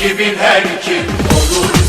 Kimin her kim olur?